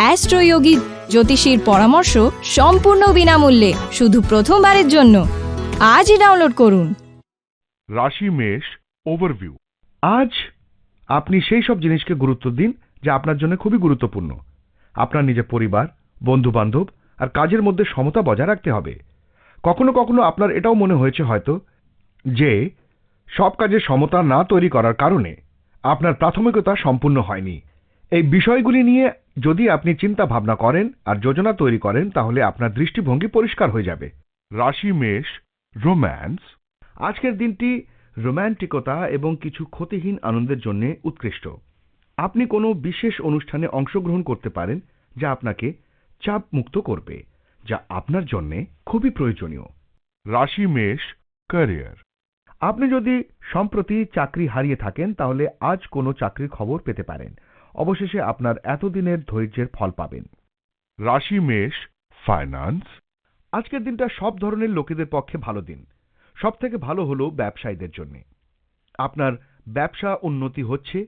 অ্যাস্ট্রোয়োগী জ্যোতিষীর পরামর্শ সম্পূর্ণ বিনামূল্যে, শুধু প্রথমবারের জন্য। আজই ডাউনলোড করুন। রাশি, মেষ ওভারভিউ আজ আপনি সেই সব জিনিসকে গুরুত্ব দিন যা আপনার জন্য খুবই গুরুত্বপূর্ণ। আপনার নিজের পরিবার বন্ধু বান্ধব আর কাজের মধ্যে সমতা বজায় রাখতে হবে। কখনো কখনো আপনার এটাও মনে হয়েছে হয়তো যে সব কাজে সমতা না তৈরি করার কারণে আপনার প্রাথমিকতা সম্পূর্ণ হয়নি। এই বিষয়গুলি নিয়ে যদি আপনি চিন্তা ভাবনা করেন আর যোজনা তৈরি করেন, তাহলে আপনার দৃষ্টিভঙ্গি পরিষ্কার হয়ে যাবে। রাশি, মেষ, রোম্যান্স। আজকের দিনটি রোম্যান্টিকতা এবং কিছু ক্ষতিহীন আনন্দের জন্য উৎকৃষ্ট। আপনি কোনো বিশেষ অনুষ্ঠানে অংশগ্রহণ করতে পারেন, যা আপনাকে চাপ মুক্ত করবে, যা আপনার জন্য খুবই প্রয়োজনীয়। রাশি, মেষ, ক্যারিয়ার। আপনি যদি সম্প্রতি চাকরি হারিয়ে থাকেন, তাহলে আজ কোনো চাকরির খবর পেতে পারেন। অবশেষে আপনার এতদিনের ধৈর্যের ফল পাবেন। রাশি, মেষ ফাইন্যান্স আজকের দিনটা সব ধরনের লোকেদের পক্ষে ভালো দিন। সব থেকে ভালো হলো ব্যবসায়ীদের জন্য। আপনার ব্যবসা উন্নতি হচ্ছে।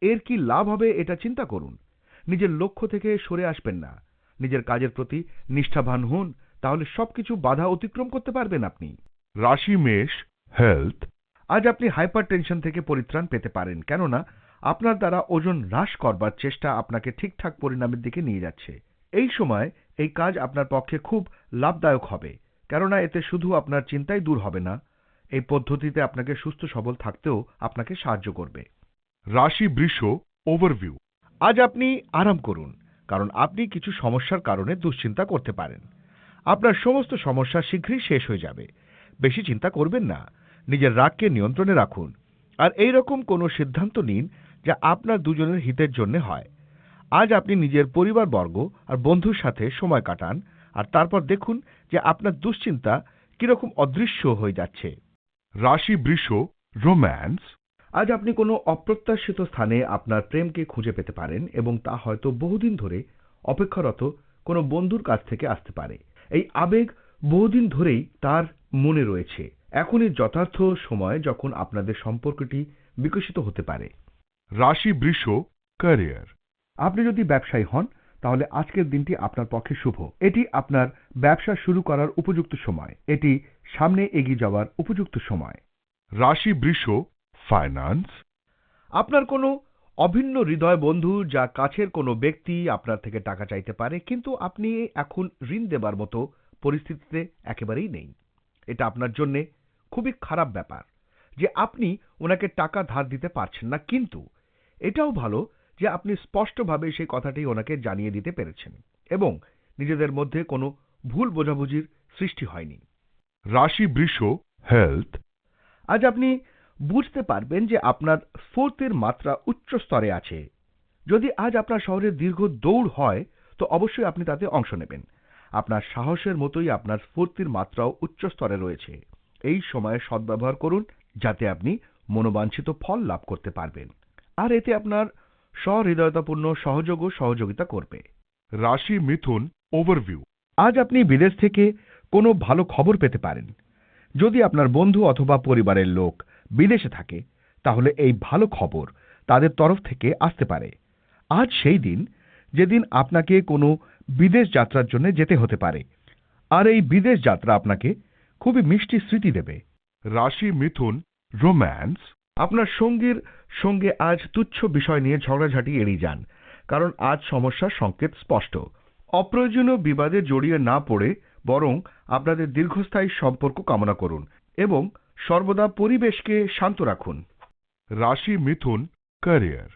এর কি লাভ হবে এটা চিন্তা করুন। নিজের লক্ষ্য থেকে সরে আসবেন না। নিজের কাজের প্রতি নিষ্ঠাবান হন, তাহলে সবকিছু বাধা অতিক্রম করতে পারবেন আপনি। রাশি, মেষ হেলথ আজ আপনি হাইপার টেনশন থেকে পরিত্রাণ পেতে পারেন। কেননা আপনার দ্বারা ওজন হ্রাস করবার চেষ্টা আপনাকে ঠিকঠাক পরিণামের দিকে নিয়ে যাচ্ছে। এই সময় এই কাজ আপনার পক্ষে খুব লাভদায়ক হবে, কেননা এতে শুধু আপনার চিন্তাই দূর হবে না, এই পদ্ধতিতে আপনাকে সুস্থ সবল থাকতেও আপনাকে সাহায্য করবে। রাশি বৃষ ওভারভিউ। আজ আপনি আরাম করুন, কারণ আপনি কিছু সমস্যার কারণে দুশ্চিন্তা করতে পারেন। আপনার সমস্ত সমস্যা শীঘ্রই শেষ হয়ে যাবে। বেশি চিন্তা করবেন না, নিজের রাগকে নিয়ন্ত্রণে রাখুন, আর এই রকম কোনো সিদ্ধান্ত নিন যা আপনার দুজনের হিতের জন্য হয়। আজ আপনি নিজের পরিবারবর্গ আর বন্ধুর সাথে সময় কাটান আর তারপর দেখুন যে আপনার দুশ্চিন্তা কীরকম অদৃশ্য হয়ে যাচ্ছে। রাশি বৃষ রোম্যান্স। আজ আপনি কোনো অপ্রত্যাশিত স্থানে আপনার প্রেমকে খুঁজে পেতে পারেন এবং তা হয়তো বহুদিন ধরে অপেক্ষারত কোনো বন্ধুর কাছ থেকে আসতে পারে। এই আবেগ বহুদিন ধরেই তার মনে রয়েছে। এখনই যথার্থ সময় যখন আপনাদের সম্পর্কটি বিকশিত হতে পারে। রাশি বৃষ ক্যারিয়ার। আপনি যদি ব্যবসায়ী হন তাহলে আজকের দিনটি আপনার পক্ষে শুভ। এটি আপনার ব্যবসা শুরু করার উপযুক্ত সময়। এটি সামনে এগিয়ে যাওয়ার উপযুক্ত সময়। রাশি বৃষ ফাইন্যান্স। আপনার কোনো অভিন্ন হৃদয় বন্ধু যা কাছের কোনো ব্যক্তি আপনার থেকে টাকা চাইতে পারে কিন্তু আপনি এখন ঋণ দেবার মতো পরিস্থিতিতে একেবারেই নেই। এটা আপনার জন্যে খুবই খারাপ ব্যাপার যে আপনি ওনাকে টাকা ধার দিতে পারছেন না কিন্তু এটাও ভালো যে আপনি স্পষ্টভাবে সেই কথাটি ওনাকে জানিয়ে দিতে পেরেছেন এবং নিজেদের মধ্যে কোনো ভুল বোঝাবুঝির সৃষ্টি হয়নি। রাশি বৃষ হেলথ আজ আপনি বুঝতে পারবেন যে আপনার স্ফূর্তির মাত্রা উচ্চ স্তরে আছে। যদি আজ আপনার শহরে দীর্ঘ দৌড় হয় তো অবশ্যই আপনি তাতে অংশ নেবেন। আপনার সাহসের মতোই আপনার স্ফূর্তির মাত্রাও উচ্চ স্তরে রয়েছে। এই সময়ে সদ্ব্যবহার করুন যাতে আপনি মনোবাঞ্ছিত ফল লাভ করতে পারবেন। আর এতে আপনার সহৃদয়তাপূর্ণ সহযোগ ও সহযোগিতা করবে। রাশি মিথুন ওভারভিউ আজ আপনি বিদেশ থেকে কোনো ভালো খবর পেতে পারেন। যদি আপনার বন্ধু অথবা পরিবারের লোক বিদেশে থাকে তাহলে এই ভালো খবর তাদের তরফ থেকে আসতে পারে। আজ সেই দিন যেদিন আপনাকে কোনো বিদেশ যাত্রার জন্য যেতে হতে পারে। আর এই বিদেশ যাত্রা আপনাকে খুবই মিষ্টি স্মৃতি দেবে। রাশি মিথুন রোম্যান্স আপনার সঙ্গীর সঙ্গে আজ তুচ্ছ বিষয় নিয়ে ঝগড়াঝাটি এড়িয়ে যান কারণ আজ সমস্যার সংকেত স্পষ্ট। অপ্রয়োজনীয় বিবাদে জড়িয়ে না পড়ে বরং আপনাদের দীর্ঘস্থায়ী সম্পর্ক কামনা করুন এবং সর্বদা পরিবেশকে শান্ত রাখুন। রাশি মিথুন ক্যারিয়ার।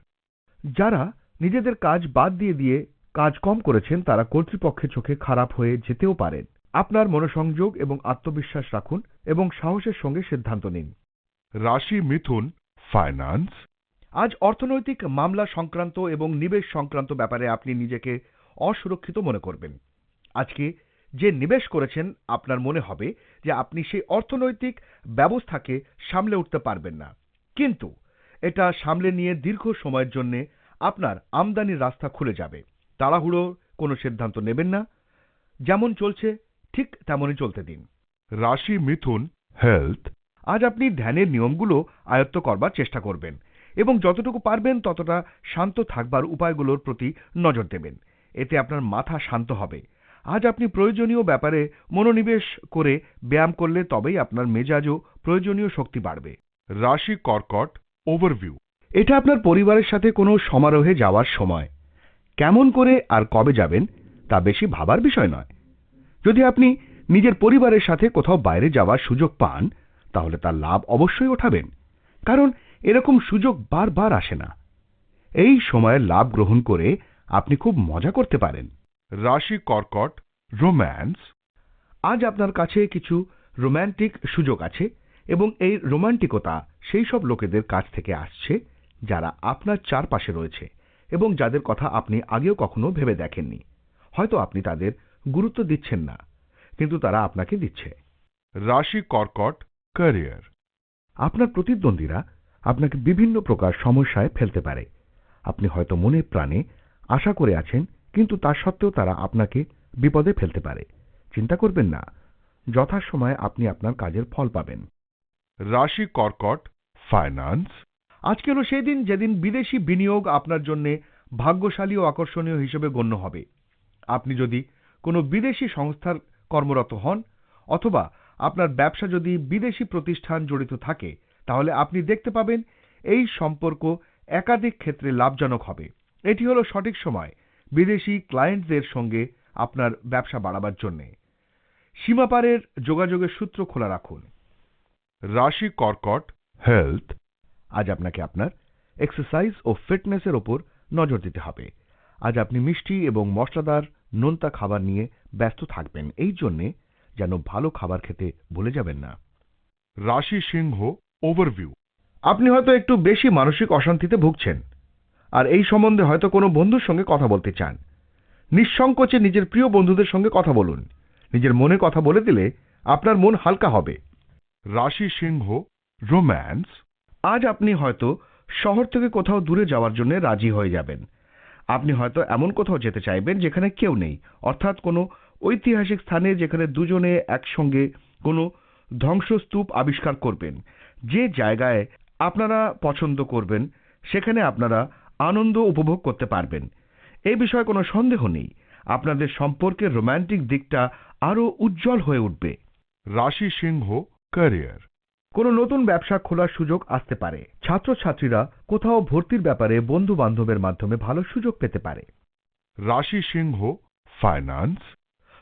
যারা নিজেদের কাজ বাদ দিয়ে দিয়ে কাজ কম করেছেন তারা কর্তৃপক্ষের চোখে খারাপ হয়ে যেতেও পারেন। আপনার মনোসংযোগ এবং আত্মবিশ্বাস রাখুন এবং সাহসের সঙ্গে সিদ্ধান্ত নিন। রাশি মিথুন ফাইন্যান্স আজ অর্থনৈতিক মামলা সংক্রান্ত এবং নিবেশ সংক্রান্ত ব্যাপারে আপনি নিজেকে অসুরক্ষিত মনে করবেন। আজকে যে নিবেশ করেছেন আপনার মনে হবে যে আপনি সেই অর্থনৈতিক ব্যবস্থাকে সামলে উঠতে পারবেন না। কিন্তু এটা সামলে নিয়ে দীর্ঘ সময়ের জন্য আপনার আমদানির রাস্তা খুলে যাবে। তাড়াহুড়ো কোনো সিদ্ধান্ত নেবেন না। যেমন চলছে ঠিক তেমনই চলতে দিন। রাশি মিথুন হেলথ আজ আপনি ধ্যানের নিয়মগুলো আয়ত্ত করবার চেষ্টা করবেন এবং যতটুকু পারবেন ততটা শান্ত থাকবার উপায়গুলোর প্রতি নজর দেবেন। এতে আপনার মাথা শান্ত হবে। আজ আপনি প্রয়োজনীয় ব্যাপারে মনোনিবেশ করে ব্যায়াম করলে তবেই আপনার মেজাজও প্রয়োজনীয় শক্তি বাড়বে। রাশি কর্কট ওভারভিউ এটা আপনার পরিবারের সাথে কোনো সমারোহে যাওয়ার সময়। কেমন করে আর কবে যাবেন তা বেশি ভাবার বিষয় নয়। যদি আপনি নিজের পরিবারের সাথে কোথাও বাইরে যাওয়ার সুযোগ পান তাহলে তার লাভ অবশ্যই ওঠাবেন, কারণ এরকম সুযোগ বারবার আসে না। এই সময়ের লাভ গ্রহণ করে আপনি খুব মজা করতে পারেন। রাশি কর্কট, রোম্যান্স। আজ আপনার কাছে কিছু রোম্যান্টিক সুযোগ আছে এবং এই রোমান্টিকতা সেই সব লোকেদের কাছ থেকে আসছে যারা আপনার চারপাশে রয়েছে এবং যাদের কথা আপনি আগেও কখনো ভেবে দেখেননি। হয়তো আপনি তাদের গুরুত্ব দিচ্ছেন না, কিন্তু তারা আপনাকে দিচ্ছে। রাশি কর্কট ক্যারিয়ার আপনার প্রতিদ্বন্দ্বীরা আপনাকে বিভিন্ন প্রকার সমস্যায় ফেলতে পারে। আপনি হয়তো মনে প্রাণে আশা করে আছেন, কিন্তু তা সত্ত্বেও তারা আপনাকে বিপদে ফেলতে পারে। চিন্তা করবেন না, যথাসময়ে আপনি আপনার কাজের ফল পাবেন। রাশি কর্কট ফাইন্যান্স আজকে হলো সেই দিন যেদিন বিদেশি বিনিয়োগ আপনার জন্য ভাগ্যশালী ও আকর্ষণীয় হিসেবে গণ্য হবে। আপনি যদি কোনো বিদেশি সংস্থার কর্মরত হন অথবা আপনার ব্যবসা যদি বিদেশি প্রতিষ্ঠান জড়িত থাকে, তাহলে আপনি দেখতে পাবেন এই সম্পর্ক একাধিক ক্ষেত্রে লাভজনক হবে। এটি হলো সঠিক সময় বিদেশি ক্লায়েন্টদের সঙ্গে আপনার ব্যবসা বাড়াবার জন্যে। সীমাপারের যোগাযোগের সূত্র খোলা রাখুন। রাশি কর্কট হেলথ আজ আপনাকে আপনার এক্সারসাইজ ও ফিটনেসের ওপর নজর দিতে হবে। আজ আপনি মিষ্টি এবং মশলাদার নোনতা খাবার নিয়ে ব্যস্ত থাকবেন। এই জন্যে যেন ভালো খাবার খেতে ভুলে যাবেন না। রাশি সিংহ ওভারভিউ আপনি হয়তো একটু বেশি মানসিক অশান্তিতে ভুগছেন, আর এই সম্বন্ধে হয়তো কোনো বন্ধুর সঙ্গে কথা বলতে চান। নিঃসংকোচে নিজের প্রিয় বন্ধুদের সঙ্গে কথা বলুন। নিজের মনে কথা বলে দিলে আপনার মন হালকা হবে। রাশি সিংহ রোম্যান্স আজ আপনি হয়তো শহর থেকে কোথাও দূরে যাওয়ার জন্য রাজি হয়ে যাবেন। আপনি হয়তো এমন কোথাও যেতে চাইবেন যেখানে কেউ নেই, অর্থাৎ কোনো ঐতিহাসিক স্থানে যেখানে দুজনে একসঙ্গে কোনো ধ্বংসস্তূপ আবিষ্কার করবেন। যে জায়গায় আপনারা পছন্দ করবেন সেখানে আপনারা আনন্দ উপভোগ করতে পারবেন। এ বিষয়ে কোনো সন্দেহ নেই। আপনাদের সম্পর্কের রোম্যান্টিক দিকটা আরও উজ্জ্বল হয়ে উঠবে। রাশি সিংহ ক্যারিয়ার। কোনো নতুন ব্যবসা খোলার সুযোগ আসতে পারে। ছাত্রছাত্রীরা কোথাও ভর্তির ব্যাপারে বন্ধু বান্ধবের মাধ্যমে ভালো সুযোগ পেতে পারে। রাশি সিংহ ফাইন্যান্স।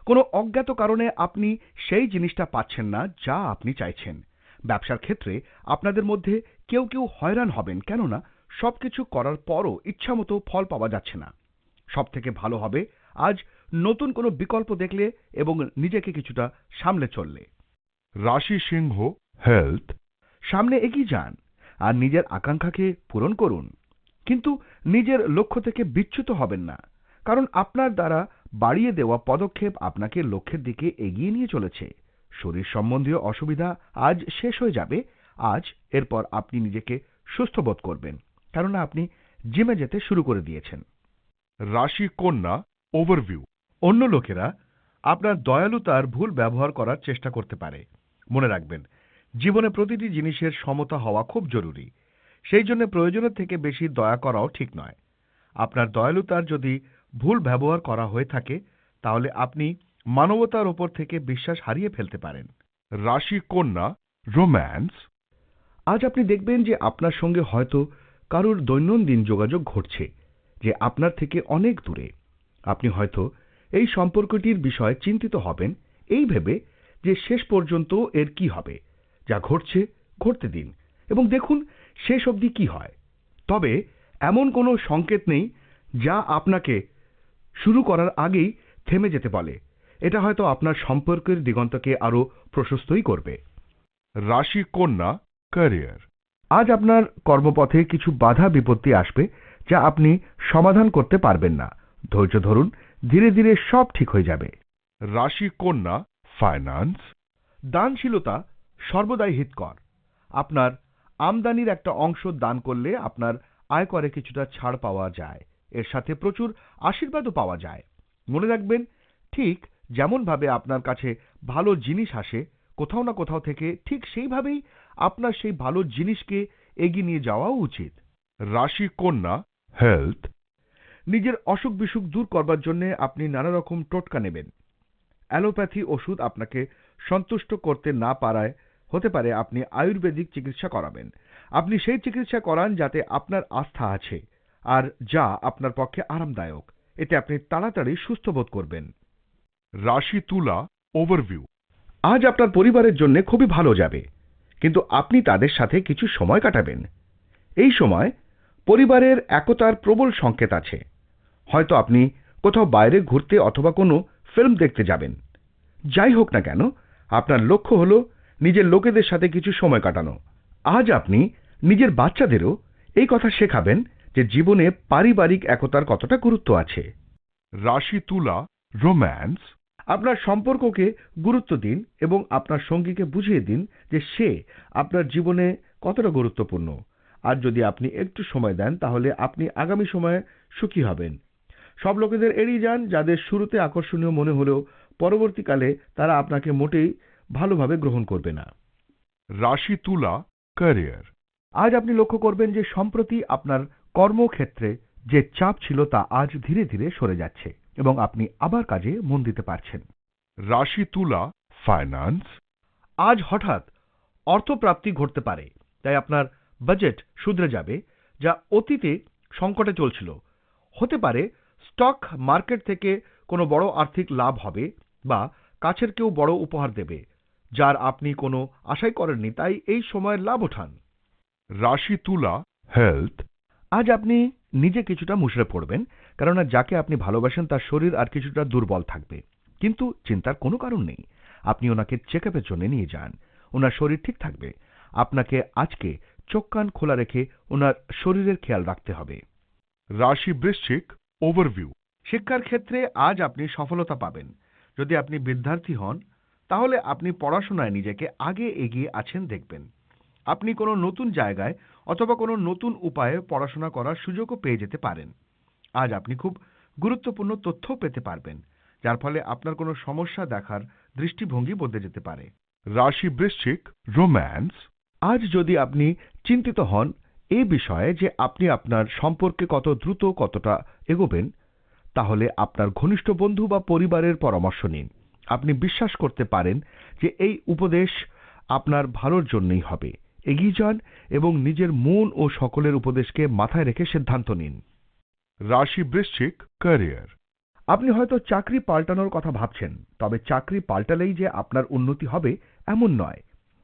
কোনো অজ্ঞাত কারণে আপনি সেই জিনিসটা পাচ্ছেন না যা আপনি চাইছেন। ব্যবসার ক্ষেত্রে আপনাদের মধ্যে কেউ কেউ হয়রান হবেন কেননা সবকিছু করার পরও ইচ্ছামতো ফল পাওয়া যাচ্ছে না। সব থেকে ভালো হবে আজ নতুন কোনো বিকল্প দেখলে এবং নিজেকে কিছুটা সামলে চললে। রাশি সিংহ হেলথ সামনে এগিয়ে যান আর নিজের আকাঙ্ক্ষাকে পূরণ করুন। কিন্তু নিজের লক্ষ্য থেকে বিচ্যুত হবেন না কারণ আপনার দ্বারা বাড়িয়ে দেওয়া পদক্ষেপ আপনাকে লক্ষ্যের দিকে এগিয়ে নিয়ে চলেছে। শরীর সম্বন্ধীয় অসুবিধা আজ শেষ হয়ে যাবে। আজ এরপর আপনি নিজেকে সুস্থ বোধ করবেন কারণ আপনি জিমে যেতে শুরু করে দিয়েছেন। রাশি কন্যা ওভারভিউ অন্য লোকেরা আপনার দয়ালুতার ভুল ব্যবহার করার চেষ্টা করতে পারে। মনে রাখবেন, জীবনে প্রতিটি জিনিসের সমতা হওয়া খুব জরুরি। সেই জন্য প্রয়োজনের থেকে বেশি দয়া করাও ঠিক নয়। আপনার দয়ালুতার যদি ভুল ব্যবহার করা হয়ে থাকে তাহলে আপনি মানবতার ওপর থেকে বিশ্বাস হারিয়ে ফেলতে পারেন। রাশি কন্যা রোম্যান্স। আজ আপনি দেখবেন যে আপনার সঙ্গে হয়তো কারুর দৈনন্দিন যোগাযোগ ঘটছে যে আপনার থেকে অনেক দূরে। আপনি হয়তো এই সম্পর্কটির বিষয়ে চিন্তিত হবেন এই ভেবে যে শেষ পর্যন্ত এর কি হবে যা ঘটছে ঘটতে দিন। এবং দেখুন শেষ অবধি কি হয়। তবে এমন কোনো সংকেত নেই যা আপনাকে শুরু করার আগেই থেমে যেতে বলে। এটা হয়তো আপনার সম্পর্কের দিগন্তকে আরও প্রশস্তই করবে। রাশি কন্যা ক্যারিয়ার আজ আপনার কর্মপথে কিছু বাধা বিপত্তি আসবে যা আপনি সমাধান করতে পারবেন না। ধৈর্য ধরুন ধীরে ধীরে সব ঠিক হয়ে যাবে। রাশি কন্যা ফাইন্যান্স দানশীলতা সর্বদাই হিতকর। আপনার আমদানির একটা অংশ দান করলে আপনার আয়করে কিছুটা ছাড় পাওয়া যায়। এর সাথে প্রচুর আশীর্বাদও পাওয়া যায়। মনে রাখবেন, ঠিক যেমনভাবে আপনার কাছে ভালো জিনিস আসে, কোথাও না কোথাও থেকে ঠিক সেইভাবেই আপনার সেই ভালো জিনিসকে এগিয়ে নিয়ে যাওয়াও উচিত। রাশি কন্যা হেলথ নিজের অসুখ বিসুখ দূর করবার জন্য আপনি নানা রকম টোটকা নেবেন। অ্যালোপ্যাথি ওষুধ আপনাকে সন্তুষ্ট করতে না পারায় হতে পারে আপনি আয়ুর্বেদিক চিকিৎসা করাবেন। আপনি সেই চিকিৎসা করান যাতে আপনার আস্থা আছে। আর যা আপনার পক্ষে আরামদায়ক। এতে আপনি তাড়াতাড়ি সুস্থ বোধ করবেন। রাশি তুলা ওভারভিউ আজ আপনার পরিবারের জন্য খুবই ভালো যাবে কিন্তু আপনি তাদের সাথে কিছু সময় কাটাবেন। এই সময় পরিবারের একতার প্রবল সংকেত আছে। হয়তো আপনি কোথাও বাইরে ঘুরতে অথবা কোনো ফিল্ম দেখতে যাবেন। যাই হোক না কেন আপনার লক্ষ্য হল নিজের লোকেদের সাথে কিছু সময় কাটানো। আজ আপনি নিজের বাচ্চাদেরও এই কথা শেখাবেন যে জীবনে পারিবারিক একতার কতটা গুরুত্ব আছে। রাশি তুলা রোম্যান্স আপনার সম্পর্ককে গুরুত্ব দিন এবং আপনার সঙ্গীকে বুঝিয়ে দিন যে সে আপনার জীবনে কতটা গুরুত্বপূর্ণ। আর যদি আপনি একটু সময় দেন তাহলে আপনি আগামী সময়ে সুখী হবেন। সব লোকেদের এড়িয়ে যান যাদের শুরুতে আকর্ষণীয় মনে হলেও পরবর্তীকালে তারা আপনাকে মোটেই ভালোভাবে গ্রহণ করবে না। রাশি তুলা ক্যারিয়ার আজ আপনি লক্ষ্য করবেন যে সম্প্রতি আপনার কর্মক্ষেত্রে যে চাপ ছিল তা আজ ধীরে ধীরে সরে যাচ্ছে এবং আপনি আবার কাজে মন দিতে পারছেন। রাশি তুলা ফাইন্যান্স আজ হঠাৎ অর্থপ্রাপ্তি ঘটতে পারে তাই আপনার বাজেট শুধরে যাবে যা অতীতে সংকটে চলছিল। হতে পারে স্টক মার্কেট থেকে কোনো বড় আর্থিক লাভ হবে বা কাছের কেউ বড় উপহার দেবে যার আপনি কোনো আশাই করেননি তাই এই সময়ের লাভ ওঠান রাশি তুলা হেলথ আজ আপনি নিজে কিছুটা মুষড়ে পড়বেন কেননা যাকে আপনি ভালোবাসেন তার শরীর আর কিছুটা দুর্বল থাকবে। কিন্তু চিন্তার কোনো কারণ নেই। আপনি ওনাকে চেক আপের জন্য নিয়ে যান। ওনার শরীর ঠিক থাকবে। আপনাকে আজকে চোখ কান খোলা রেখে ওনার শরীরের খেয়াল রাখতে হবে। রাশি বৃশ্চিক ওভারভিউ শিক্ষার ক্ষেত্রে আজ আপনি সফলতা পাবেন। যদি আপনি বিদ্যার্থী হন তাহলে আপনি পড়াশোনায় নিজেকে আগে এগিয়ে আছেন দেখবেন। আপনি কোনো নতুন জায়গায় অথবা কোনো নতুন উপায়ে পড়াশোনা করার সুযোগও পেয়ে যেতে পারেন। আজ আপনি খুব গুরুত্বপূর্ণ তথ্য পেতে পারবেন, যার ফলে আপনার কোনো সমস্যা দেখার দৃষ্টিভঙ্গি বদলে যেতে পারে। রাশি বৃশ্চিক, রোম্যান্স, আজ যদি আপনি চিন্তিত হন এ বিষয়ে যে আপনি আপনার সম্পর্কে কত দ্রুত কতটা এগোবেন, তাহলে আপনার ঘনিষ্ঠ বন্ধু বা পরিবারের পরামর্শ নিন। আপনি বিশ্বাস করতে পারেন যে এই উপদেশ আপনার ভালোর জন্যই হবে। এগিয়ে যান এবং নিজের মন ও সকলের উপদেশকে মাথায় রেখে সিদ্ধান্ত নিন। রাশি বৃশ্চিক ক্যারিয়ার। আপনি হয়তো চাকরি পাল্টানোর কথা ভাবছেন তবে চাকরি পাল্টালেই যে আপনার উন্নতি হবে এমন নয়।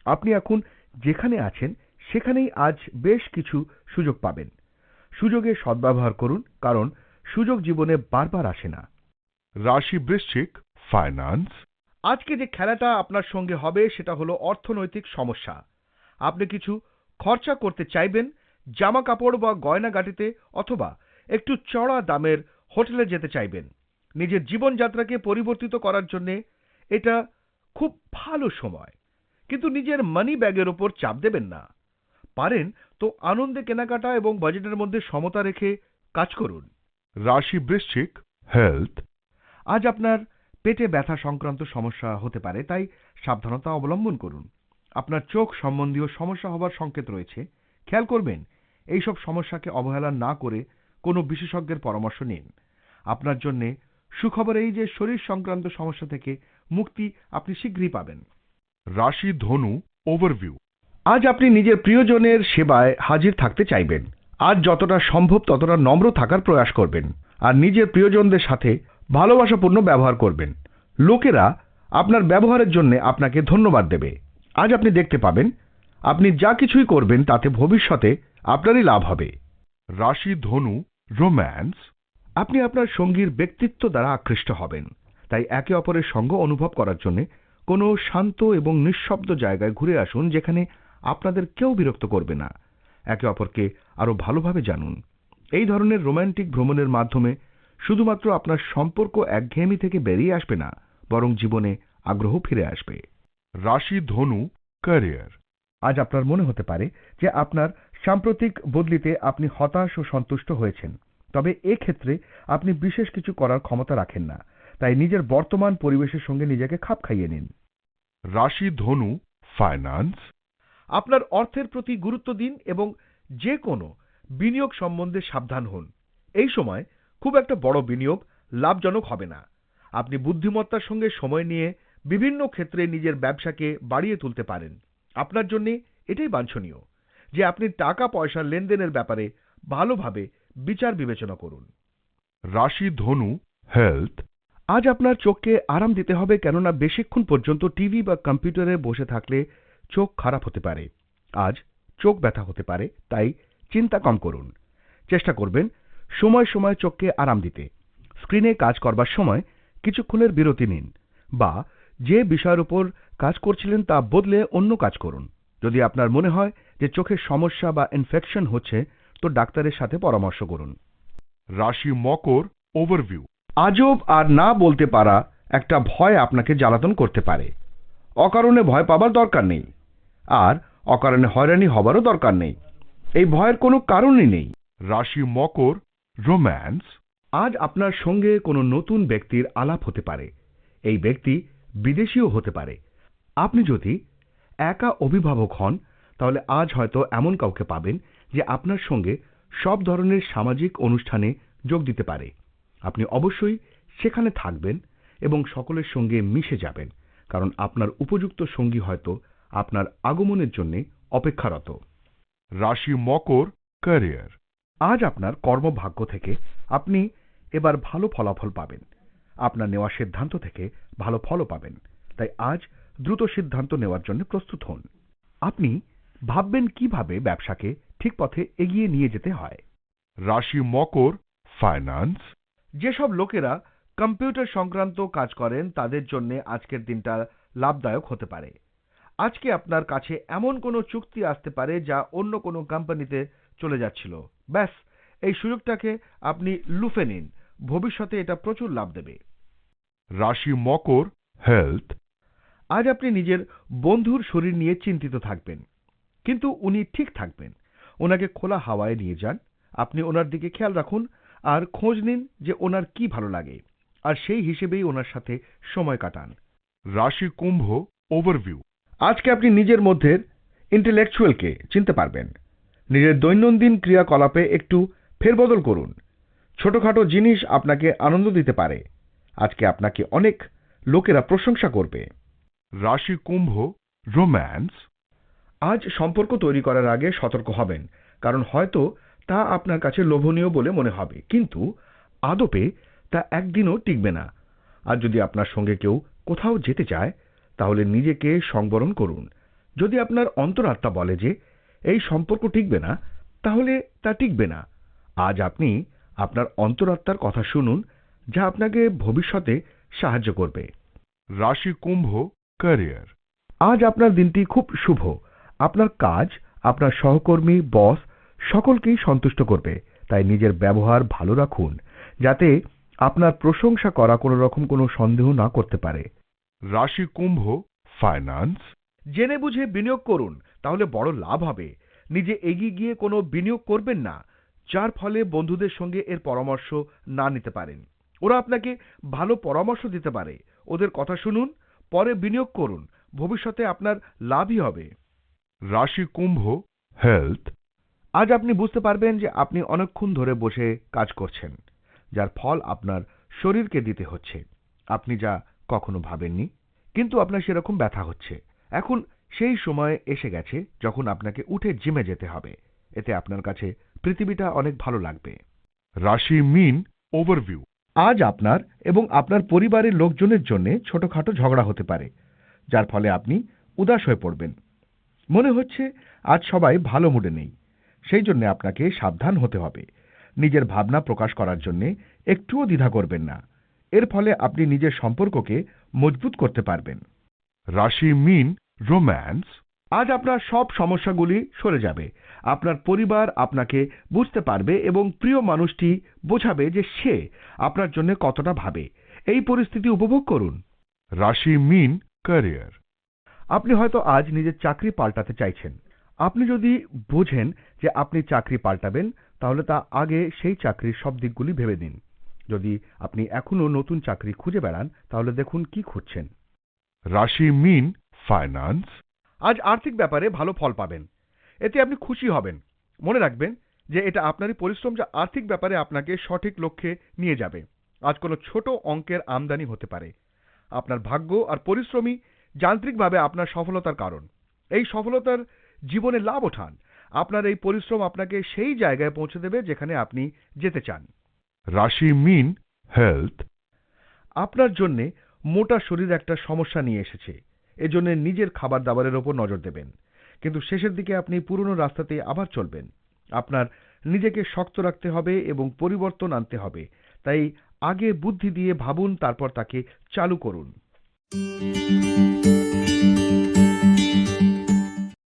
আপনি এখন যেখানে আছেন সেখানেই আজ বেশ কিছু সুযোগ পাবেন। সুযোগের সদ্ব্যবহার করুন কারণ সুযোগ জীবনে বারবার আসে না। রাশি বৃশ্চিক ফাইন্যান্স। আজকে যে খেলাটা আপনার সঙ্গে হবে সেটা হলো অর্থনৈতিক সমস্যা। আপনি কিছু খরচা করতে চাইবেন জামা কাপড় বা গয়নাগাটিতে অথবা একটু চড়া দামের হোটেলে যেতে চাইবেন। নিজের জীবনযাত্রাকে পরিবর্তিত করার জন্যে এটা খুব ভালো সময়। কিন্তু নিজের মানি ব্যাগের ওপর চাপ দেবেন না। পারেন তো আনন্দে কেনাকাটা এবং বাজেটের মধ্যে সমতা রেখে কাজ করুন। রাশি বৃশ্চিক হেলথ আজ আপনার পেটে ব্যথা সংক্রান্ত সমস্যা হতে পারে তাই সাবধানতা অবলম্বন করুন। আপনার চোখ সম্বন্ধীয় সমস্যা হবার সংকেত রয়েছে। খেয়াল করবেন এই সব সমস্যাকে অবহেলা না করে কোনো বিশেষজ্ঞের পরামর্শ নিন। আপনার জন্য সুখবর এই যে শরীর সংক্রান্ত সমস্যা থেকে মুক্তি আপনি শীঘ্রই পাবেন। রাশি ধনু ওভারভিউ। আজ আপনি নিজের প্রিয়জনের সেবায় হাজির থাকতে চাইবেন। আজ যতটা সম্ভব ততটা নম্র থাকার প্রয়াস করবেন। আর নিজের প্রিয়জনদের সাথে ভালোবাসাপূর্ণ ব্যবহার করবেন। লোকেরা আপনার ব্যবহারের জন্য আপনাকে ধন্যবাদ দেবে। আজ আপনি দেখতে পাবেন, আপনি যা কিছুই করবেন তাতে ভবিষ্যতে আপনারই লাভ হবে। রাশি, ধনু, রোম্যান্স, আপনি আপনার সঙ্গীর ব্যক্তিত্ব দ্বারা আকৃষ্ট হবেন। তাই একে অপরের সঙ্গ অনুভব করার জন্য কোনো শান্ত এবং নিঃশব্দ জায়গায় ঘুরে আসুন যেখানে আপনাদের কেউ বিরক্ত করবে না। একে অপরকে আরও ভালোভাবে জানুন। এই ধরনের রোমান্টিক ভ্রমণের মাধ্যমে শুধুমাত্র আপনার সম্পর্ক একঘেয়েমি থেকে বেরিয়ে আসবে না, বরং জীবনে আগ্রহ ফিরে আসবে। রাশি ধনু ক্যারিয়ার আজ আপনার মনে হতে পারে যে আপনার সাম্প্রতিক বদলিতে আপনি হতাশ ও সন্তুষ্ট হয়েছেন। তবে এক্ষেত্রে আপনি বিশেষ কিছু করার ক্ষমতা রাখেন না। তাই নিজের বর্তমান পরিবেশের সঙ্গে নিজেকে খাপ খাইয়ে নিন। রাশি ধনু ফাইন্যান্স আপনার অর্থের প্রতি গুরুত্ব দিন এবং যে কোনো বিনিয়োগ সম্বন্ধে সাবধান হন। এই সময় খুব একটা বড় বিনিয়োগ লাভজনক হবে না। আপনি বুদ্ধিমত্তার সঙ্গে সময় নিয়ে বিভিন্ন ক্ষেত্রে নিজের ব্যবসাকে বাড়িয়ে তুলতে পারেন। আপনার জন্য এটাই বাঞ্ছনীয় যে আপনি টাকা পয়সা লেনদেনের ব্যাপারে ভালোভাবে বিচার বিবেচনা করুন। রাশি ধনু, হেলথ, আজ আপনার চোখকে আরাম দিতে হবে কেননা বেশিক্ষণ পর্যন্ত টিভি বা কম্পিউটারে বসে থাকলে চোখ খারাপ হতে পারে। আজ চোখ ব্যথা হতে পারে, তাই চিন্তা কম করুন। চেষ্টা করবেন সময় সময় চোখকে আরাম দিতে। স্ক্রিনে কাজ করবার সময় কিছুক্ষণের বিরতি নিন বা যে বিষয়ের উপর কাজ করছিলেন তা বদলে অন্য কাজ করুন। যদি আপনার মনে হয় যে চোখের সমস্যা বা ইনফেকশন হচ্ছে তো ডাক্তারের সাথে পরামর্শ করুন। রাশি মকর ওভারভিউ আজব আর না বলতে পারা একটা ভয় আপনাকে জ্বালাতন করতে পারে। অকারণে ভয় পাবার দরকার নেই। আর অকারণে হয়রানি হবারও দরকার নেই। এই ভয়ের কোনো কারণই নেই। রাশি মকর রোম্যান্স আজ আপনার সঙ্গে কোনো নতুন ব্যক্তির আলাপ হতে পারে। এই ব্যক্তি বিদেশিও হতে পারে। আপনি যদি একা অভিভাবক হন তাহলে আজ হয়তো এমন কাউকে পাবেন যে আপনার সঙ্গে সব ধরনের সামাজিক অনুষ্ঠানে যোগ দিতে পারে। আপনি অবশ্যই সেখানে থাকবেন এবং সকলের সঙ্গে মিশে যাবেন কারণ আপনার উপযুক্ত সঙ্গী হয়তো আপনার আগমনের জন্য অপেক্ষারত। রাশি মকর ক্যারিয়ার আজ আপনার কর্মভাগ্য থেকে আপনি এবার ভালো ফলাফল পাবেন। আপনার নেওয়া সিদ্ধান্ত থেকে ভালো ফলও পাবেন। তাই আজ দ্রুত সিদ্ধান্ত নেওয়ার জন্য প্রস্তুত হন। আপনি ভাববেন কীভাবে ব্যবসাকে ঠিক পথে এগিয়ে নিয়ে যেতে হয়। রাশি মকর ফাইন্যান্স যেসব লোকেরা কম্পিউটার সংক্রান্ত কাজ করেন তাদের জন্য আজকের দিনটা লাভদায়ক হতে পারে। আজকে আপনার কাছে এমন কোনো চুক্তি আসতে পারে যা অন্য কোনো কোম্পানিতে চলে যাচ্ছিল। ব্যাস এই সুযোগটাকে আপনি লুফে নিন। ভবিষ্যতে এটা প্রচুর লাভ দেবে। রাশি মকর হেলথ আজ আপনি নিজের বন্ধুর শরীর নিয়ে চিন্তিত থাকবেন। কিন্তু উনি ঠিক থাকবেন। ওনাকে খোলা হাওয়ায় নিয়ে যান। আপনি ওনার দিকে খেয়াল রাখুন আর খোঁজ নিন যে ওনার কি ভালো লাগে। আর সেই হিসেবেই ওনার সাথে সময় কাটান। রাশি কুম্ভ ওভারভিউ আজকে আপনি নিজের মধ্যে ইন্টেলেকচুয়ালকে চিনতে পারবেন। নিজের দৈনন্দিন ক্রিয়াকলাপে একটু ফেরবদল করুন। ছোটখাটো জিনিস আপনাকে আনন্দ দিতে পারে। আজকে আপনাকে অনেক লোকেরা প্রশংসা করবে। রাশি কুম্ভ রোম্যান্স আজ সম্পর্ক তৈরি করার আগে সতর্ক হবেন কারণ হয়তো তা আপনার কাছে লোভনীয় বলে মনে হবে কিন্তু আদপে তা একদিনও টিকবে না। আর যদি আপনার সঙ্গে কেউ কোথাও যেতে চায় তাহলে নিজেকে সংবরণ করুন। যদি আপনার অন্তরাত্মা বলে যে এই সম্পর্ক টিকবে না তাহলে তা টিকবে না। আজ আপনি আপনার অন্তরাত্মার কথা শুনুন যা আপনাকে ভবিষ্যতে সাহায্য করবে। রাশি কুম্ভ ক্যারিয়ার আজ আপনার দিনটি খুব শুভ। আপনার কাজ আপনার সহকর্মী বস সকলকেই সন্তুষ্ট করবে। তাই নিজের ব্যবহার ভালো রাখুন যাতে আপনার প্রশংসা করা কোনো রকম কোনো সন্দেহ না করতে পারে। রাশি কুম্ভ ফাইন্যান্স জেনে বুঝে বিনিয়োগ করুন তাহলে বড় লাভ হবে। নিজে এগিয়ে গিয়ে কোনো বিনিয়োগ করবেন না যার ফলে বন্ধুদের সঙ্গে এর পরামর্শ না নিতে পারেন। ওরা আপনাকে ভালো পরামর্শ দিতে পারে। ওদের কথা শুনুন, পরে বিনিয়োগ করুন। ভবিষ্যতে আপনার লাভই হবে। রাশি কুম্ভ হেলথ। আজ আপনি বুঝতে পারবেন যে আপনি অনেকক্ষণ ধরে বসে কাজ করছেন, যার ফল আপনার শরীরকে দিতে হচ্ছে। আপনি যা কখনো ভাবেননি, কিন্তু আপনার সেরকম ব্যথা হচ্ছে। এখন সেই সময় এসে গেছে যখন আপনাকে উঠে জিমে যেতে হবে। এতে আপনার কাছে পৃথিবীটা অনেক ভালো লাগবে। রাশি মিন ওভারভিউ। আজ আপনার এবং আপনার পরিবারের লোকজনের জন্য ছোটখাটো ঝগড়া হতে পারে, যার ফলে আপনি উদাস হয়ে পড়বেন। মনে হচ্ছে আজ সবাই ভালো মুডে নেই, সেই জন্য আপনাকে সাবধান হতে হবে। নিজের ভাবনা প্রকাশ করার জন্য একটুও দ্বিধা করবেন না। এর ফলে আপনি নিজের সম্পর্ককে মজবুত করতে পারবেন। রাশি, মিন, রোম্যান্স। আজ আপনার সব সমস্যাগুলি সরে যাবে। আপনার পরিবার আপনাকে বুঝতে পারবে এবং প্রিয় মানুষটি বোঝাবে যে সে আপনার জন্য কতটা ভাবে। এই পরিস্থিতি উপভোগ করুন। রাশি মিন ক্যারিয়ার। আপনি হয়তো আজ নিজের চাকরি পাল্টাতে চাইছেন। আপনি যদি বোঝেন যে আপনি চাকরি পাল্টাবেন তাহলে তা আগে সেই চাকরির সব দিকগুলি ভেবে দিন যদি আপনি এখনও নতুন চাকরি খুঁজে বেড়ান তাহলে দেখুন কি খুঁজছেন। রাশি মিন ফাইন্যান্স। আজ আর্থিক ব্যাপারে ভালো ফল পাবেন। এতে আপনি খুশি হবেন। মনে রাখবেন যে এটা আপনারই পরিশ্রম যা আর্থিক ব্যাপারে আপনাকে সঠিক লক্ষ্যে নিয়ে যাবে। আজ কোনো ছোট অঙ্কের আমদানি হতে পারে। আপনার ভাগ্য আর পরিশ্রমী যান্ত্রিকভাবে আপনার সফলতার কারণ। এই সফলতার জীবনে লাভ ওঠান। আপনার এই পরিশ্রম আপনাকে সেই জায়গায় পৌঁছে দেবে যেখানে আপনি যেতে চান। রাশি মিন হেলথ। আপনার জন্যে মোটা শরীর একটা সমস্যা নিয়ে এসেছে। এজন্য নিজের খাবার দাবারের ওপর নজর দেবেন। কিন্তু শেষের দিকে আপনি পুরনো রাস্তাতে আবার চলবেন। আপনার নিজেকে শক্ত রাখতে হবে এবং পরিবর্তন আনতে হবে। তাই আগে বুদ্ধি দিয়ে ভাবুন, তারপর তাকে চালু করুন।